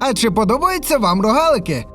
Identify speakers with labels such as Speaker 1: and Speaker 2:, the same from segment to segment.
Speaker 1: А чи подобаються вам рогалики?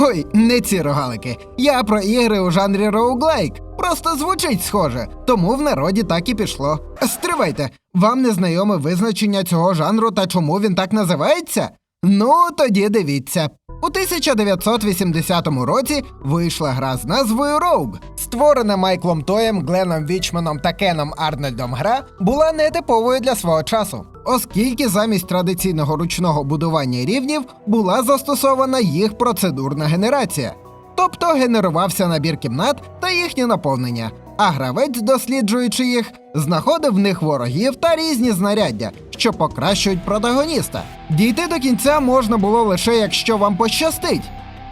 Speaker 1: Ой, не ці рогалики. Я про ігри у жанрі роуглайк. Просто звучить схоже, тому в народі так і пішло. Стривайте, вам не знайоме визначення цього жанру та чому він так називається? Ну, тоді дивіться. У 1980 році вийшла гра з назвою Rogue. Створена Майклом Тоєм, Гленом Вічманом та Кеном Арнольдом гра була нетиповою для свого часу, оскільки замість традиційного ручного будування рівнів була застосована їх процедурна генерація. Тобто генерувався набір кімнат та їхнє наповнення, а гравець, досліджуючи їх, знаходив в них ворогів та різні знаряддя, що покращують протагоніста. Дійти до кінця можна було лише якщо вам пощастить.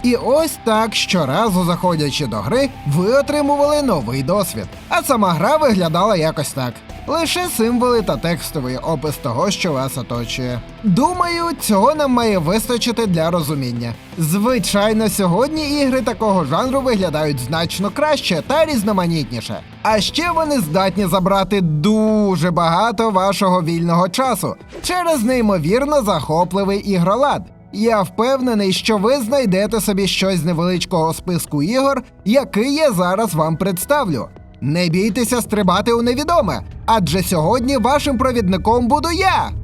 Speaker 1: І ось так, щоразу заходячи до гри, ви отримували новий досвід. А сама гра виглядала якось так. Лише символи та текстовий опис того, що вас оточує. Думаю, цього нам має вистачити для розуміння. Звичайно, сьогодні ігри такого жанру виглядають значно краще та різноманітніше. А ще вони здатні забрати дуже багато вашого вільного часу через неймовірно захопливий ігролад. Я впевнений, що ви знайдете собі щось з невеличкого списку ігор, який я зараз вам представлю. Не бійтеся стрибати у невідоме, адже сьогодні вашим провідником буду я.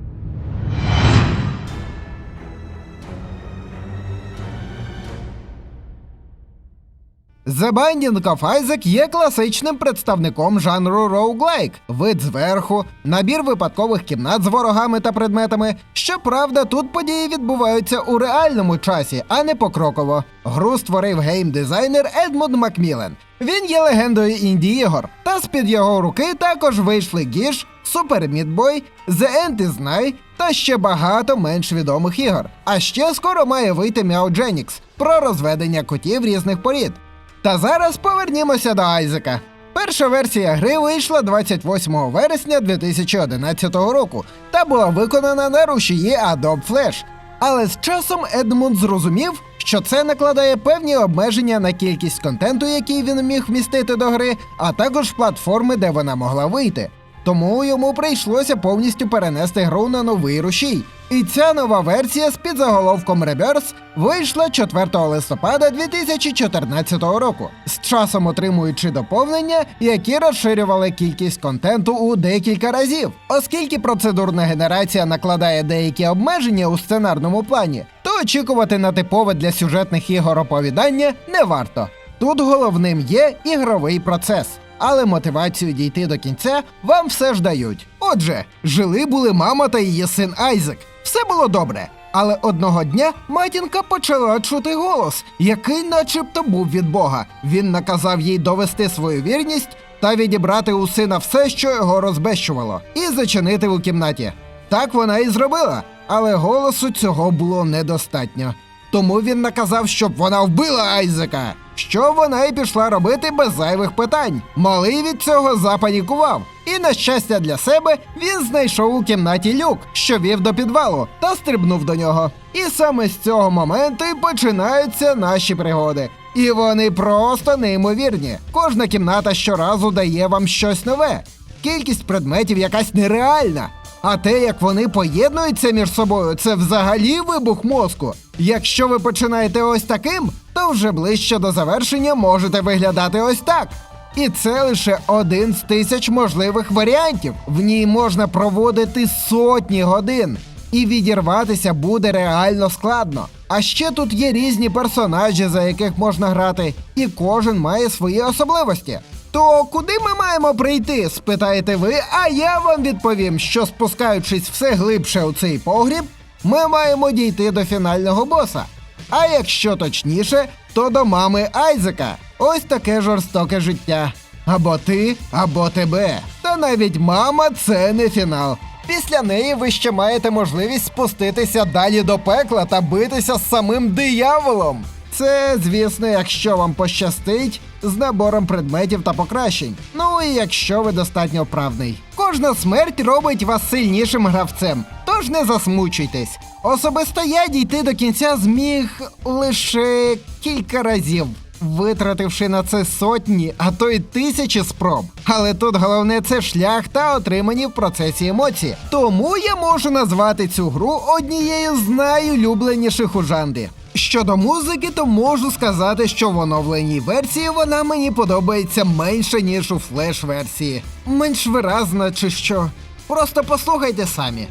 Speaker 1: The Binding of Isaac є класичним представником жанру роуглайк. Вид зверху, набір випадкових кімнат з ворогами та предметами. Щоправда, тут події відбуваються у реальному часі, а не покроково. Гру створив геймдизайнер Едмунд Макмілен. Він є легендою інді ігор. Та з-під його руки також вийшли Гіш, Meat Boy, The End is Night та ще багато менш відомих ігор. А ще скоро має вийти Мяудженікс про розведення котів різних порід. Та зараз повернімося до Айзека. Перша версія гри вийшла 28 вересня 2011 року та була виконана на рушії Adobe Flash. Але з часом Едмунд зрозумів, що це накладає певні обмеження на кількість контенту, який він міг вмістити до гри, а також платформи, де вона могла вийти. Тому йому прийшлося повністю перенести гру на новий рушій. І ця нова версія з підзаголовком Rebirth вийшла 4 листопада 2014 року, з часом отримуючи доповнення, які розширювали кількість контенту у декілька разів. Оскільки процедурна генерація накладає деякі обмеження у сценарному плані, то очікувати на типове для сюжетних ігор оповідання не варто. Тут головним є ігровий процес. Але мотивацію дійти до кінця вам все ж дають. Отже, жили були мама та її син Айзек. Все було добре. Але одного дня матінка почала чути голос, який начебто був від Бога. Він наказав їй довести свою вірність та відібрати у сина все, що його розбещувало, і зачинити у кімнаті. Так вона і зробила, але голосу цього було недостатньо. Тому він наказав, щоб вона вбила Айзека. Що вона і пішла робити без зайвих питань. Малий від цього запанікував. І на щастя для себе він знайшов у кімнаті люк, що вів до підвалу, та стрибнув до нього. І саме з цього моменту і починаються наші пригоди. І вони просто неймовірні. Кожна кімната щоразу дає вам щось нове. Кількість предметів якась нереальна. А те, як вони поєднуються між собою, це взагалі вибух мозку. Якщо ви починаєте ось таким, то вже ближче до завершення можете виглядати ось так. І це лише один з тисяч можливих варіантів. В ній можна проводити сотні годин, і відірватися буде реально складно. А ще тут є різні персонажі, за яких можна грати, і кожен має свої особливості. То куди ми маємо прийти? спитаєте ви, а я вам відповім, що спускаючись все глибше у цей погріб, ми маємо дійти до фінального боса. А якщо точніше, то до мами Айзека. Ось таке жорстоке життя. Або ти, або тебе. Та навіть мама це не фінал. Після неї ви ще маєте можливість спуститися далі до пекла та битися з самим дияволом. Це, звісно, якщо вам пощастить з набором предметів та покращень. Ну і якщо ви достатньо вправний. Кожна смерть робить вас сильнішим гравцем, тож не засмучуйтесь. Особисто я дійти до кінця зміг лише кілька разів. витративши на це сотні, а то й тисячі спроб. Але тут головне це шлях та отримані в процесі емоції. Тому я можу назвати цю гру однією з найулюбленіших у жанрі. Щодо музики, то можу сказати, що в оновленій версії вона мені подобається менше, ніж у флеш-версії. Менш виразна чи що. Просто послухайте самі.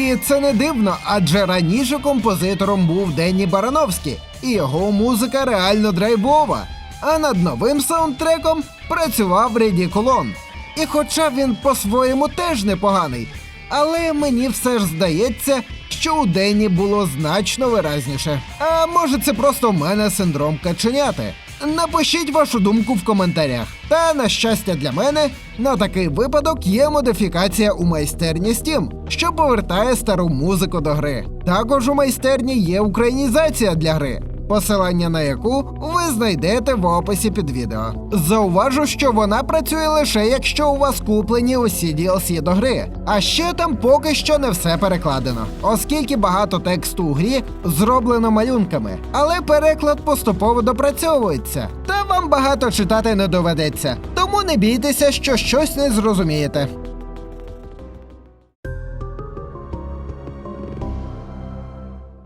Speaker 1: І це не дивно, адже раніше композитором був Денні Барановський, і його музика реально драйвова. А над новим саундтреком працював Реді Колон. І хоча він по-своєму теж непоганий, але мені все ж здається, що у Денні було значно виразніше. А може, це просто в мене синдром каченяти. Напишіть вашу думку в коментарях. Та на щастя для мене, на такий випадок є модифікація у майстерні Steam, що повертає стару музику до гри. Також у майстерні є українізація для гри. Посилання на яку ви знайдете в описі під відео. Зауважу, що вона працює лише якщо у вас куплені усі DLC до гри. А ще там поки що не все перекладено, оскільки багато тексту у грі зроблено малюнками, але переклад поступово допрацьовується. Та вам багато читати не доведеться. Тому не бійтеся, що щось не зрозумієте.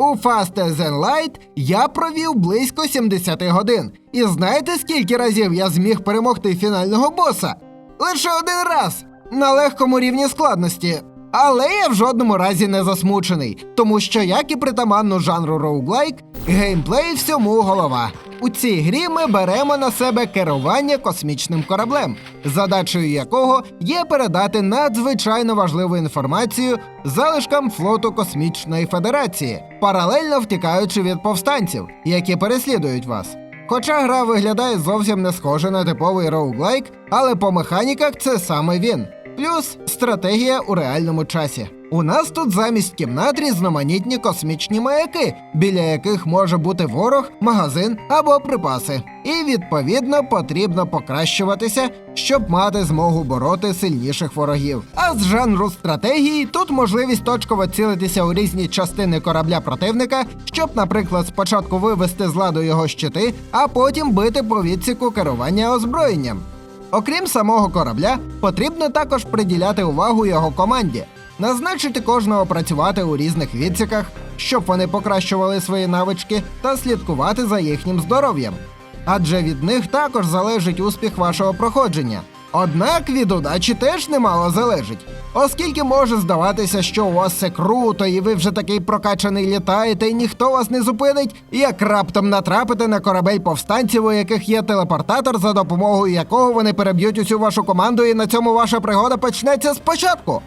Speaker 1: У Faster Than Light я провів близько 70 годин. І знаєте, скільки разів я зміг перемогти фінального боса? Лише один раз на легкому рівні складності. Але я в жодному разі не засмучений, тому що, як і притаманно жанру роуглайк, геймплей всьому голова. У цій грі ми беремо на себе керування космічним кораблем, задачею якого є передати надзвичайно важливу інформацію залишкам флоту Космічної Федерації, паралельно втікаючи від повстанців, які переслідують вас. Хоча гра виглядає зовсім не схоже на типовий роуглайк, але по механіках це саме він. Плюс стратегія у реальному часі. У нас тут замість кімнат різноманітні космічні маяки, біля яких може бути ворог, магазин або припаси. І відповідно потрібно покращуватися, щоб мати змогу бороти сильніших ворогів. А з жанру стратегії тут можливість точково цілитися у різні частини корабля противника, щоб, наприклад, спочатку вивести з ладу його щити, а потім бити по відсіку керування озброєнням. Окрім самого корабля, потрібно також приділяти увагу його команді, назначити кожного працювати у різних відсіках, щоб вони покращували свої навички та слідкувати за їхнім здоров'ям. Адже від них також залежить успіх вашого проходження. Однак від удачі теж немало залежить, оскільки може здаватися, що у вас все круто, і ви вже такий прокачаний літаєте, і ніхто вас не зупинить, як раптом натрапите на корабель повстанців, у яких є телепортатор, за допомогою якого вони переб'ють усю вашу команду, і на цьому ваша пригода почнеться спочатку.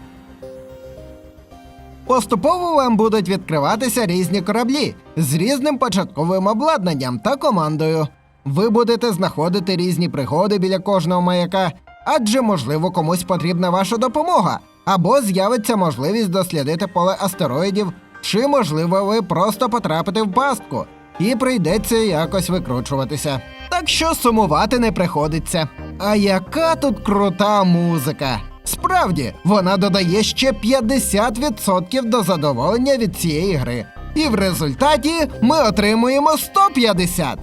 Speaker 1: Поступово вам будуть відкриватися різні кораблі з різним початковим обладнанням та командою. Ви будете знаходити різні пригоди біля кожного маяка, адже, можливо, комусь потрібна ваша допомога, або з'явиться можливість дослідити поле астероїдів, чи, можливо, ви просто потрапите в пастку і прийдеться якось викручуватися. Так що сумувати не приходиться. А яка тут крута музика! Справді, вона додає ще 50% до задоволення від цієї гри. І в результаті ми отримуємо 150.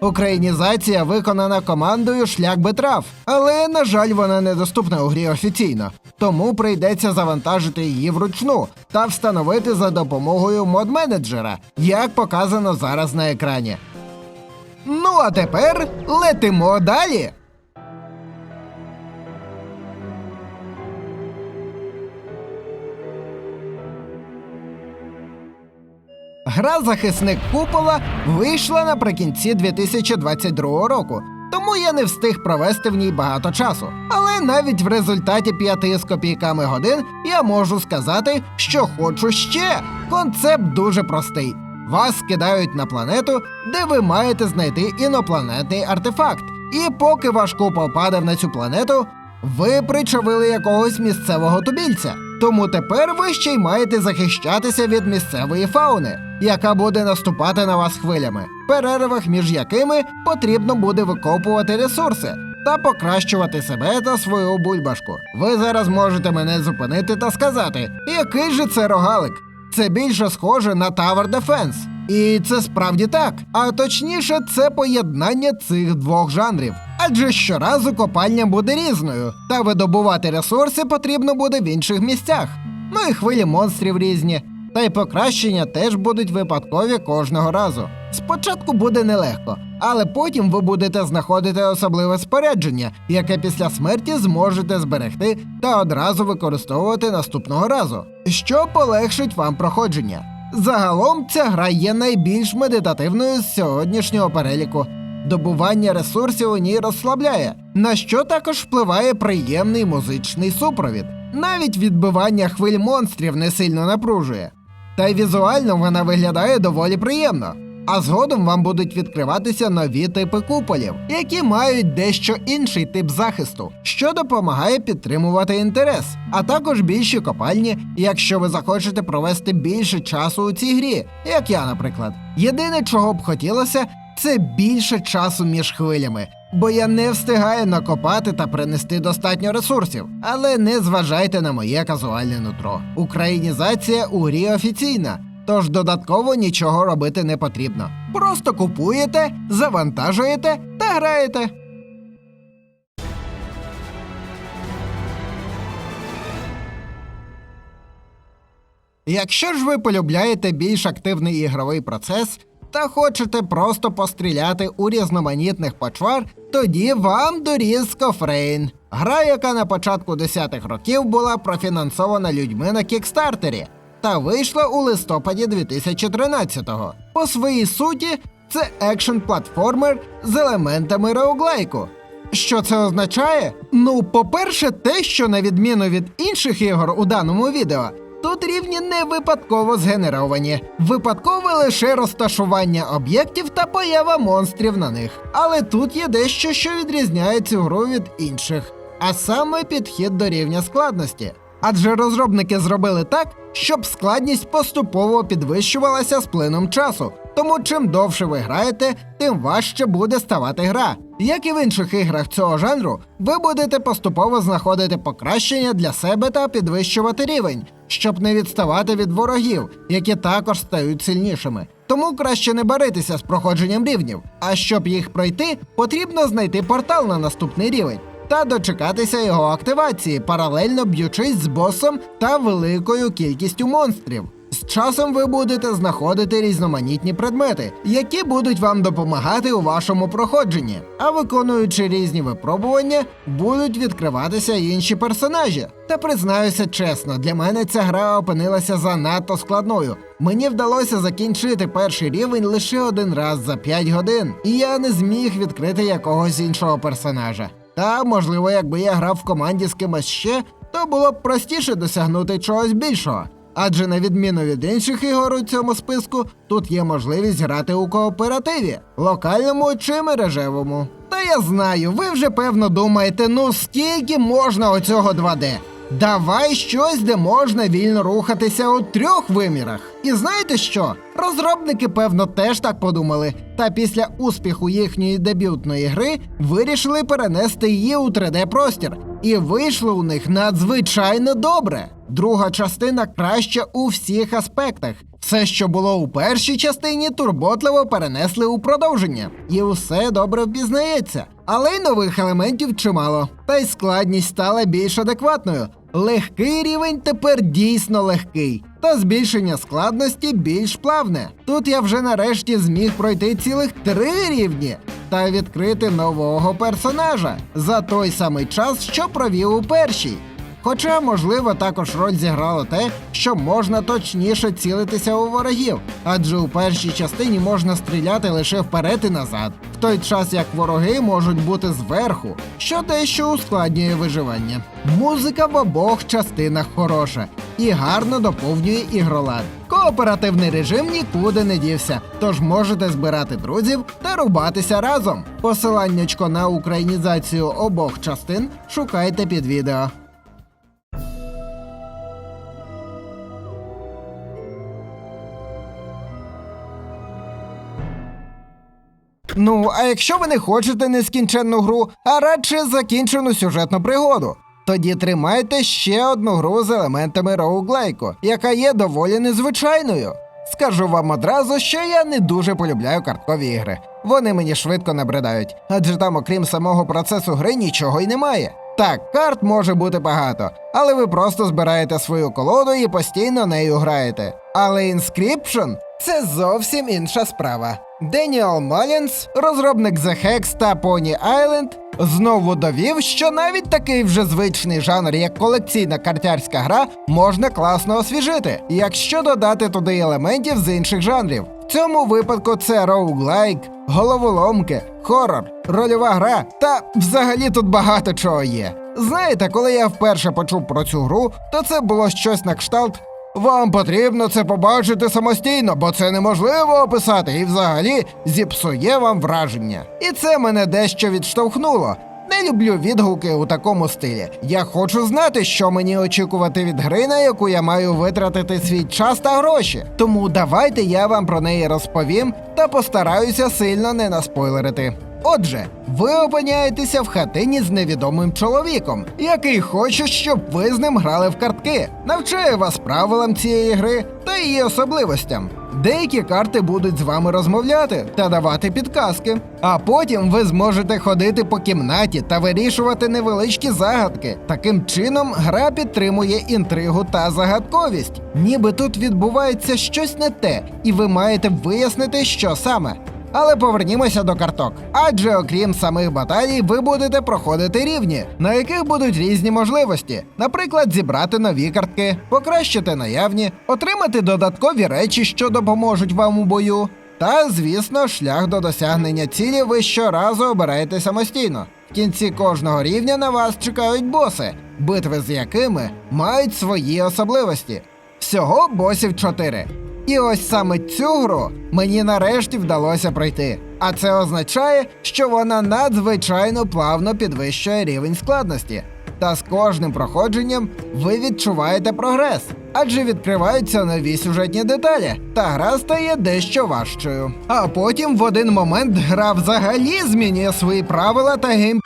Speaker 1: Українізація виконана командою Шлях Бетрав, але, на жаль, вона недоступна у грі офіційно, тому прийдеться завантажити її вручну та встановити за допомогою мод-менеджера, як показано зараз на екрані. Ну а тепер летимо далі. Гра Захисник купола вийшла наприкінці 2022 року, тому я не встиг провести в ній багато часу. Але навіть в результаті п'яти з копійками годин я можу сказати, що хочу ще. Концепт дуже простий. Вас скидають на планету, де ви маєте знайти інопланетний артефакт. І поки ваш купол падав на цю планету, ви причавили якогось місцевого тубільця. Тому тепер ви ще й маєте захищатися від місцевої фауни, яка буде наступати на вас хвилями, перервах між якими потрібно буде викопувати ресурси та покращувати себе та свою бульбашку. Ви зараз можете мене зупинити та сказати, який же це рогалик? Це більше схоже на Tower Defense. І це справді так. А точніше, це поєднання цих двох жанрів. Адже щоразу копальня буде різною, та видобувати ресурси потрібно буде в інших місцях. Ну і хвилі монстрів різні. Та й покращення теж будуть випадкові кожного разу. Спочатку буде нелегко, але потім ви будете знаходити особливе спорядження, яке після смерті зможете зберегти та одразу використовувати наступного разу, що полегшить вам проходження. Загалом ця гра є найбільш медитативною з сьогоднішнього переліку. Добування ресурсів у ній розслабляє, на що також впливає приємний музичний супровід. Навіть відбивання хвиль монстрів не сильно напружує. Та й візуально вона виглядає доволі приємно. А згодом вам будуть відкриватися нові типи куполів, які мають дещо інший тип захисту, що допомагає підтримувати інтерес, а також більші копальні, якщо ви захочете провести більше часу у цій грі, як я, наприклад. Єдине, чого б хотілося, це більше часу між хвилями, бо я не встигаю накопати та принести достатньо ресурсів. Але не зважайте на моє казуальне нутро. Українізація у грі офіційна. Тож додатково нічого робити не потрібно. Просто купуєте, завантажуєте та граєте. Якщо ж ви полюбляєте більш активний ігровий процес та хочете просто постріляти у різноманітних почвар, тоді вам доріс Кофрейн. Гра, яка на початку 10-х років була профінансована людьми на кікстартері та вийшла у листопаді 2013-го. По своїй суті, це екшн платформер з елементами роуглайку. Що це означає? Ну, по-перше, те, що на відміну від інших ігор у даному відео, тут рівні не випадково згенеровані, випадкове лише розташування об'єктів та поява монстрів на них. Але тут є дещо, що відрізняє цю гру від інших, а саме підхід до рівня складності. Адже розробники зробили так, щоб складність поступово підвищувалася з плином часу. Тому чим довше ви граєте, тим важче буде ставати гра. Як і в інших іграх цього жанру, ви будете поступово знаходити покращення для себе та підвищувати рівень, щоб не відставати від ворогів, які також стають сильнішими. Тому краще не баритися з проходженням рівнів. А щоб їх пройти, потрібно знайти портал на наступний рівень та дочекатися його активації, паралельно б'ючись з босом та великою кількістю монстрів. З часом ви будете знаходити різноманітні предмети, які будуть вам допомагати у вашому проходженні. А виконуючи різні випробування, будуть відкриватися інші персонажі. Та признаюся чесно, для мене ця гра опинилася занадто складною. Мені вдалося закінчити перший рівень лише один раз за 5 годин, і я не зміг відкрити якогось іншого персонажа. Та, можливо, якби я грав в команді з кимось ще, то було б простіше досягнути чогось більшого. Адже на відміну від інших ігор у цьому списку, тут є можливість грати у кооперативі, локальному чи мережевому. Та я знаю, ви вже певно думаєте, ну скільки можна оцього 2D? Давай щось, де можна вільно рухатися у трьох вимірах. І знаєте що? Розробники, певно, теж так подумали. Та після успіху їхньої дебютної гри вирішили перенести її у 3D-простір. І вийшло у них надзвичайно добре. Друга частина краща у всіх аспектах. Все, що було у першій частині, турботливо перенесли у продовження, і усе добре впізнається. Але й нових елементів чимало, та й складність стала більш адекватною. Легкий рівень тепер дійсно легкий, та збільшення складності більш плавне. Тут я вже нарешті зміг пройти цілих три рівні та відкрити нового персонажа за той самий час, що провів у першій. Хоча, можливо, також роль зіграло те, що можна точніше цілитися у ворогів, адже у першій частині можна стріляти лише вперед і назад, в той час як вороги можуть бути зверху, що дещо ускладнює виживання. Музика в обох частинах хороша і гарно доповнює ігролад. Кооперативний режим нікуди не дівся, тож можете збирати друзів та рубатися разом. Посиланнячко на українізацію обох частин шукайте під відео. Ну, а якщо ви не хочете нескінченну гру, а радше закінчену сюжетну пригоду, тоді тримайте ще одну гру з елементами роуглайку, яка є доволі незвичайною. Скажу вам одразу, що я не дуже полюбляю карткові ігри. Вони мені швидко набридають, адже там, окрім самого процесу гри, нічого й немає. Так, карт може бути багато, але ви просто збираєте свою колоду і постійно нею граєте. Але Inscription – це зовсім інша справа. Деніел Малінс, розробник The Hex та Pony Island, знову довів, що навіть такий вже звичний жанр, як колекційна картярська гра, можна класно освіжити, якщо додати туди елементів з інших жанрів. В цьому випадку це роуглайк, головоломки, хорор, рольова гра та взагалі тут багато чого є. Знаєте, коли я вперше почув про цю гру, то це було щось на кшталт. Вам потрібно це побачити самостійно, бо це неможливо описати і взагалі зіпсує вам враження. І це мене дещо відштовхнуло. Не люблю відгуки у такому стилі. Я хочу знати, що мені очікувати від гри, на яку я маю витратити свій час та гроші. Тому давайте я вам про неї розповім та постараюся сильно не наспойлерити. Отже, ви опиняєтеся в хатині з невідомим чоловіком, який хоче, щоб ви з ним грали в картки, навчає вас правилам цієї гри та її особливостям. Деякі карти будуть з вами розмовляти та давати підказки. А потім ви зможете ходити по кімнаті та вирішувати невеличкі загадки. Таким чином, гра підтримує інтригу та загадковість. Ніби тут відбувається щось не те, і ви маєте вияснити, що саме. Але повернімося до карток. Адже окрім самих баталій, ви будете проходити рівні, на яких будуть різні можливості. Наприклад, зібрати нові картки, покращити наявні, отримати додаткові речі, що допоможуть вам у бою. Та, звісно, шлях до досягнення цілі ви щоразу обираєте самостійно. В кінці кожного рівня на вас чекають боси, битви з якими мають свої особливості. Всього босів 4. І ось саме цю гру мені нарешті вдалося пройти. А це означає, що вона надзвичайно плавно підвищує рівень складності. Та з кожним проходженням ви відчуваєте прогрес, адже відкриваються нові сюжетні деталі, та гра стає дещо важчою. А потім в один момент гра взагалі змінює свої правила та гейм.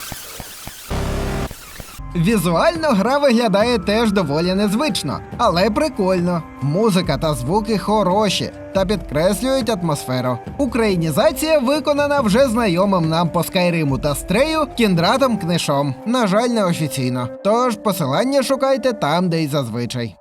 Speaker 1: Візуально гра виглядає теж доволі незвично, але прикольно. Музика та звуки хороші та підкреслюють атмосферу. Українізація виконана вже знайомим нам по Скайриму та Стрею кіндратом книшом. На жаль, не офіційно. Тож посилання шукайте там, де й зазвичай.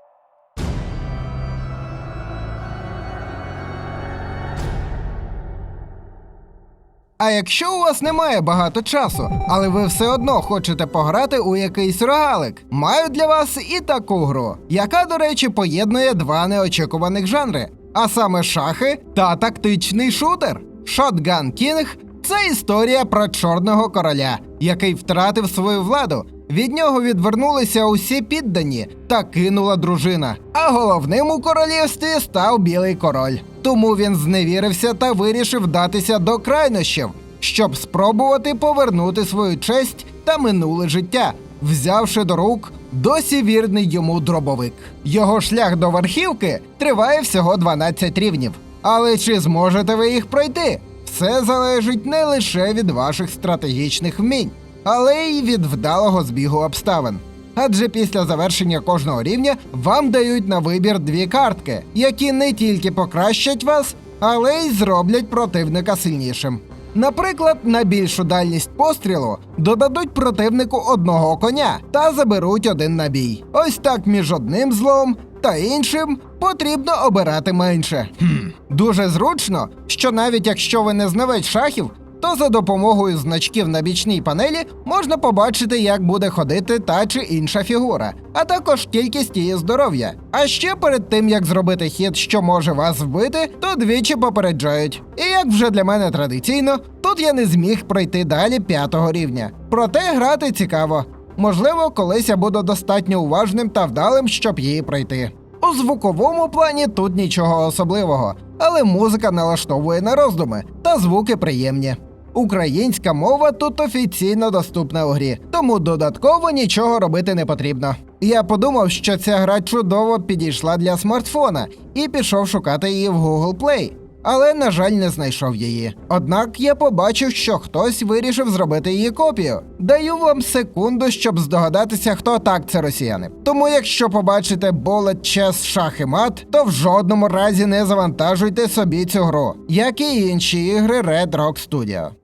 Speaker 1: А якщо у вас немає багато часу, але ви все одно хочете пограти у якийсь рогалик, маю для вас і таку гру, яка, до речі, поєднує два неочікуваних жанри, а саме шахи та тактичний шутер. Shotgun King – це історія про чорного короля, який втратив свою владу. Від нього відвернулися усі піддані та кинула дружина. А головним у королівстві став білий король. Тому він зневірився та вирішив вдатися до крайнощів, щоб спробувати повернути свою честь та минуле життя, взявши до рук досі вірний йому дробовик. Його шлях до верхівки триває всього 12 рівнів. Але чи зможете ви їх пройти? Все залежить не лише від ваших стратегічних вмінь, але й від вдалого збігу обставин. Адже після завершення кожного рівня вам дають на вибір дві картки, які не тільки покращать вас, але й зроблять противника сильнішим. Наприклад, на більшу дальність пострілу додадуть противнику одного коня та заберуть один набій. Ось так між одним злом та іншим потрібно обирати менше. Хм. Дуже зручно, що навіть якщо ви не знавець шахів, то за допомогою значків на бічній панелі можна побачити, як буде ходити та чи інша фігура, а також кількість її здоров'я. А ще перед тим як зробити хід, що може вас вбити, то двічі попереджають. І як вже для мене традиційно, тут я не зміг пройти далі п'ятого рівня. Проте грати цікаво. Можливо, колись я буду достатньо уважним та вдалим, щоб її пройти. У звуковому плані тут нічого особливого, але музика налаштовує на роздуми та звуки приємні. Українська мова тут офіційно доступна у грі, тому додатково нічого робити не потрібно. Я подумав, що ця гра чудово підійшла для смартфона і пішов шукати її в Google Play. але, на жаль, не знайшов її. Однак я побачив, що хтось вирішив зробити її копію. Даю вам секунду, щоб здогадатися, хто так це росіяни. Тому, якщо побачите Bullet Chess шах і мат, то в жодному разі не завантажуйте собі цю гру, як і інші ігри Red Rock Studio.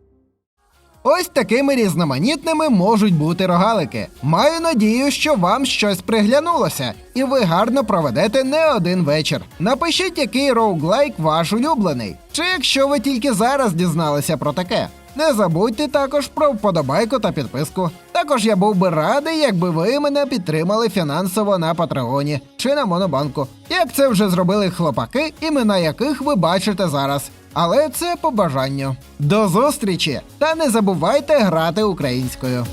Speaker 1: Ось такими різноманітними можуть бути рогалики. Маю надію, що вам щось приглянулося, і ви гарно проведете не один вечір. Напишіть, який роуглайк ваш улюблений. Чи якщо ви тільки зараз дізналися про таке. Не забудьте також про вподобайку та підписку. Також я був би радий, якби ви мене підтримали фінансово на Патреоні чи на Монобанку, як це вже зробили хлопаки, імена яких ви бачите зараз. Але це по бажанню. До зустрічі! Та не забувайте грати українською.